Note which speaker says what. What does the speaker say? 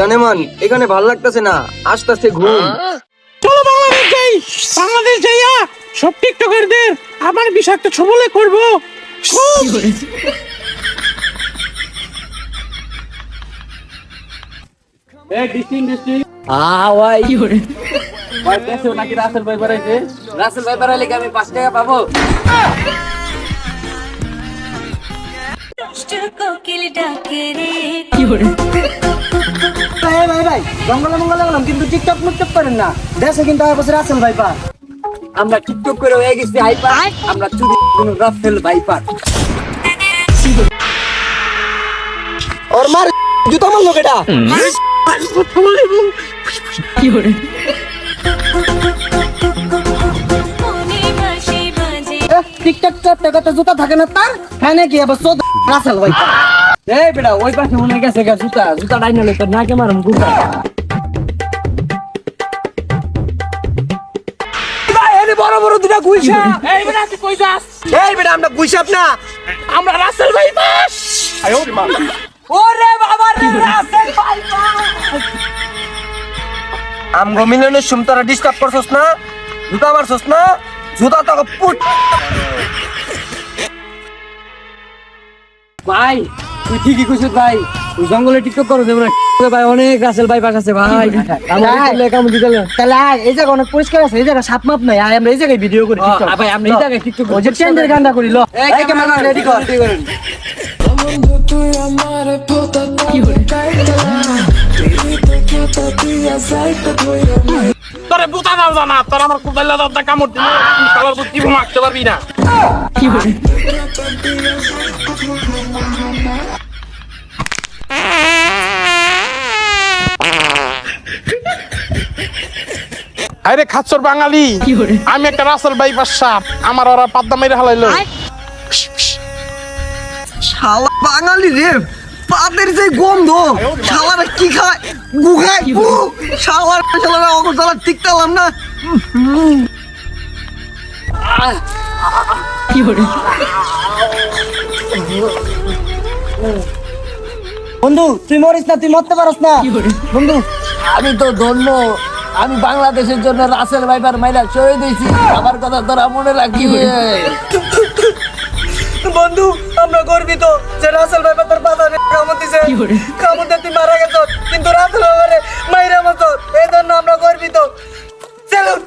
Speaker 1: জানেমান এখানে ভালো লাগতেছে না। আস্তে আস্তে ঘুম।
Speaker 2: চলো বাংলাদেশ যাই। বাংলাদেশ যাইয়া সব টিকটকারদের আমার বিষাক্ত ছবলে করব।
Speaker 3: রাসেল ভাই বাড়াইলে কি আমি পাঁচ টাকা পাবো?
Speaker 4: কোকিল ডাকে রে।
Speaker 5: ভাই ভাই ভাই জঙ্গলে মঙ্গলে গেলাম কিন্তু টিকটক মুকটক করেন না। দেশে কিন্তু আর বছর আছেন ভাই পা
Speaker 3: আমরা টিকটক করে হয়ে গেছি হাইপার আমরা চুরি কোনো রাফেল ভাইপার।
Speaker 5: ওর মার জুতো মারলো কেটা
Speaker 4: বাসি বাজে
Speaker 5: টিকটক জুতা থাকে না তার হ্যাঁ নাকি আবার রাসেল ভাই পা
Speaker 3: এই বেটা ওই পাশে মনে গেছে গা জুতা। জুতা ডাইনা লই তোর নাকে মারম গুতা বড় বড় দুটা গুইছা?
Speaker 2: এই বেটা তুই কই যাস?
Speaker 5: এই বেটা আমরা গুইসাপ না।
Speaker 2: আমরা রাসেল ভাই
Speaker 3: ওরে বাবা রে রাসেল
Speaker 1: আমগো মিলনের সুম তোরা ডিস্টার্ব করছস না? জুতা মারছস না? জুতা তোকে পুট
Speaker 3: ভাই তুই ঠিকই কইছিস ভাই। তুই জঙ্গলে টিকটক করো দেব ভাই অনেক রাসেল ভাই। পাশ আছে। ভাই আমার দিলে কাম
Speaker 5: তাহলে? এই জায়গা অনেক পরিষ্কার আছে এই জায়গা সাপ মাপ নাই। আয়, আমরা এই জায়গায় ভিডিও করি
Speaker 3: ভাই আমরা এই জায়গায় টিকটক
Speaker 5: ওই যে ট্রেন্ডের গানটা করি লো। এই ক্যামেরা রেডি কর।
Speaker 2: তোরে বুতা দাও জানা তোর আমার কোদাইলা দাও তা কামড় দিলে তুই কালার বুদ্ধি মারতে পারবি না। আরে খাচ্ছর বাঙালি। আমি একটা রাসেল বাইপাস সাপ আমার ওরা পাদ্দা মেরে হালাইলো।
Speaker 1: শালা বাঙালি রে পাদের যে গন্ধ শালারা কি খায়? গু খায়? গু। শালার শালারা অগর শালা টিকতালাম না।
Speaker 5: বন্ধু তুই মরিস না তুই মরতে পারস না। বন্ধু
Speaker 3: আমি তো ধন্য আমি বাংলাদেশের জন্য রাসেল ভাইবার মাইরা ছড়ে দিয়েছি। আমার কথা তোরা মনে রাখি
Speaker 5: বন্ধু আমরা গর্বিত যে রাসেল ভাই তোর বাবা কামড় দিছে। কামড় তুই মারা গেছ কিন্তু রাসেল ভাইবারে মাইরা মতো এই জন্য আমরা গর্বিত। চলুন।